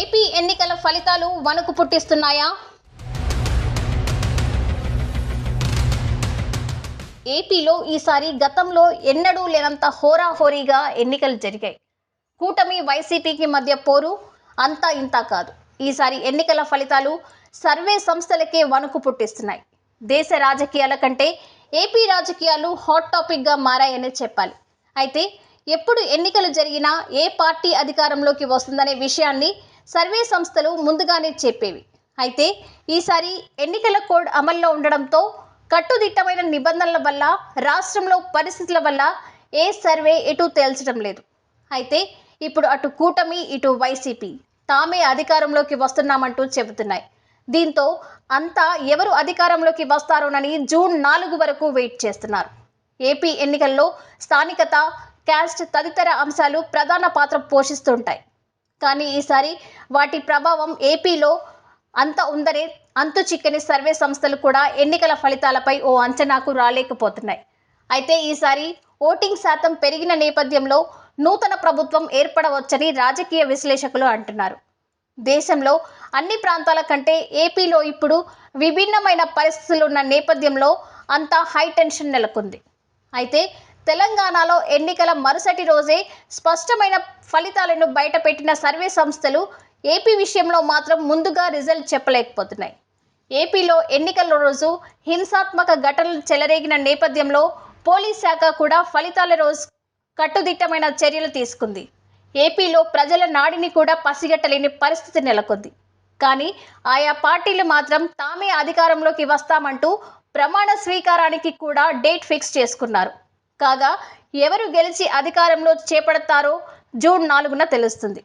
AP ఎన్నికల ఫలితాలు వణుకు పుట్టిస్తున్నాయా? ఏపీలో ఈసారి గతంలో ఎన్నడూ లేనంత హోరాహోరీగా ఎన్నికలు జరిగాయి. కూటమి వైసీపీకి మధ్య పోరు అంతా ఇంతా కాదు. ఈసారి ఎన్నికల ఫలితాలు సర్వే సంస్థలకే వణుకు పుట్టిస్తున్నాయి. దేశ రాజకీయాల కంటే ఏపీ రాజకీయాలు హాట్ టాపిక్గా మారాయనే చెప్పాలి. అయితే ఎప్పుడు ఎన్నికలు జరిగినా ఏ పార్టీ అధికారంలోకి వస్తుందనే విషయాన్ని సర్వే సంస్థలు ముందుగానే చెప్పేవి. అయితే ఈసారి ఎన్నికల కోడ్ అమల్లో ఉండడంతో కట్టుదిట్టమైన నిబంధనల వల్ల రాష్ట్రంలో పరిస్థితుల వల్ల ఏ సర్వే ఎటు తేల్చడం లేదు. అయితే ఇప్పుడు అటు కూటమి ఇటు వైసీపీ తామే అధికారంలోకి వస్తున్నామంటూ చెబుతున్నాయి. దీంతో అంతా ఎవరు అధికారంలోకి వస్తారోనని జూన్ నాలుగు వరకు వెయిట్ చేస్తున్నారు. ఏపీ ఎన్నికల్లో స్థానికత క్యాస్ట్ తదితర అంశాలు ప్రధాన పాత్ర పోషిస్తుంటాయి. కానీ ఈసారి వాటి ప్రభావం ఏపీలో అంత ఉందనే అంతు చిక్కని సర్వే సంస్థలు కూడా ఎన్నికల ఫలితాలపై ఓ అంచనాకు రాలేకపోతున్నాయి. అయితే ఈసారి ఓటింగ్ శాతం పెరిగిన నేపథ్యంలో నూతన ప్రభుత్వం ఏర్పడవచ్చని రాజకీయ విశ్లేషకులు అంటున్నారు. దేశంలో అన్ని ప్రాంతాల కంటే ఏపీలో ఇప్పుడు విభిన్నమైన పరిస్థితులు ఉన్న నేపథ్యంలో అంతా హై టెన్షన్ నెలకొంది. అయితే తెలంగాణలో ఎన్నికల మరుసటి రోజే స్పష్టమైన ఫలితాలను బయటపెట్టిన సర్వే సంస్థలు ఏపీ విషయంలో మాత్రం ముందుగా రిజల్ట్ చెప్పలేకపోతున్నాయి. ఏపీలో ఎన్నికల రోజు హింసాత్మక ఘటనలు చెలరేగిన నేపథ్యంలో పోలీస్ శాఖ కూడా ఫలితాల రోజు కట్టుదిట్టమైన చర్యలు తీసుకుంది. ఏపీలో ప్రజల నాడిని కూడా పసిగట్టలేని పరిస్థితి నెలకొంది. కానీ ఆయా పార్టీలు మాత్రం తామే అధికారంలోకి వస్తామంటూ ప్రమాణ స్వీకారానికి కూడా డేట్ ఫిక్స్ చేసుకున్నారు. కాగా ఎవరు గెలిచి అధికారంలో చేపడతారో జూన్ నాలుగున తెలుస్తుంది.